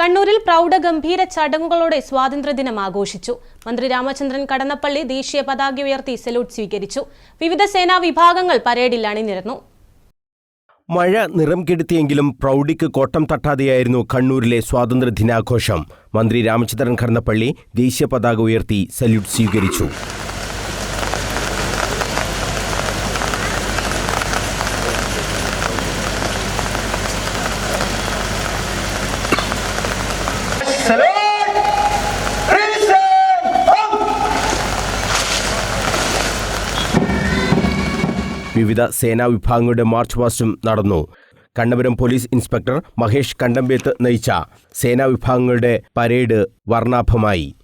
കണ്ണൂരിൽ പ്രൗഢഗംഭീര ചടങ്ങുകളോടെ സ്വാതന്ത്ര്യദിനം ആഘോഷിച്ചു. മന്ത്രി രാമചന്ദ്രൻ കടന്നപ്പള്ളി ദേശീയ പതാക ഉയർത്തി സല്യൂട്ട് സ്വീകരിച്ചു. വിവിധ സേനാ വിഭാഗങ്ങൾ പരേഡിൽ അണിനിരന്നു. മഴ നിറം കെടുത്തിയെങ്കിലും പ്രൗഢിക്ക് കോട്ടം തട്ടാതെയായിരുന്നു കണ്ണൂരിലെ സ്വാതന്ത്ര്യദിനാഘോഷം. മന്ത്രി രാമചന്ദ്രൻ കടന്നപ്പള്ളി ദേശീയ പതാക ഉയർത്തി സല്യൂട്ട് സ്വീകരിച്ചു. വിവിധ സേനാ വിഭാഗങ്ങളുടെ മാർച്ച് പാസ്റ്റും നടന്നു. കണ്ണപുരം പോലീസ് ഇൻസ്പെക്ടർ മഹേഷ് കണ്ടമ്പേത്ത് നയിച്ച സേനാ വിഭാഗങ്ങളുടെ parade വർണാഭമായി.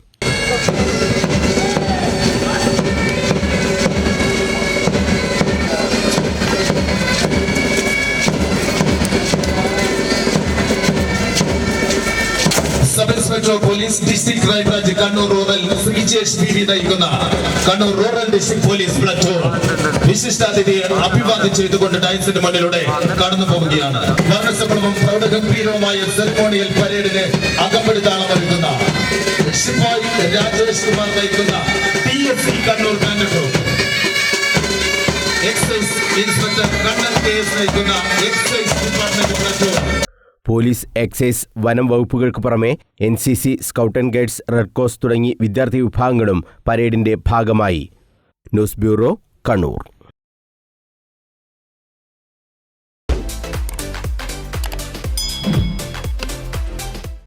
Sub inspector police district crime branch Kannur rural Vijesh P V നയിക്കുന്ന Kannur rural district police platoon വിശിഷ്ടാതിഥിയെ അഭിവാദ്യം ചെയ്തുകൊണ്ട് ഡയൻസിന്റെ മണ്ണിലൂടെ കടന്നു പോവുകയാണ്. വർണസഫലവും പ്രൗഢഗംഭീരവുമായ സെറമോണിയൽ പരേഡിന് അകപ്പെടുത്താളം ഒരുക്കുന്ന ശിവായി രാജേഷ് കുമാർ നയിക്കുന്ന T S C Kannur band excise inspector Kannan K S നയിക്കുന്ന excise department platoon police excise വനം വകുപ്പുകൾക്ക് പുറമെ N C C scout and guides red cross തുടങ്ങി വിദ്യാർത്ഥി വിഭാഗങ്ങളും പരേഡിന്റെ ഭാഗമായി. News bureau Kannur.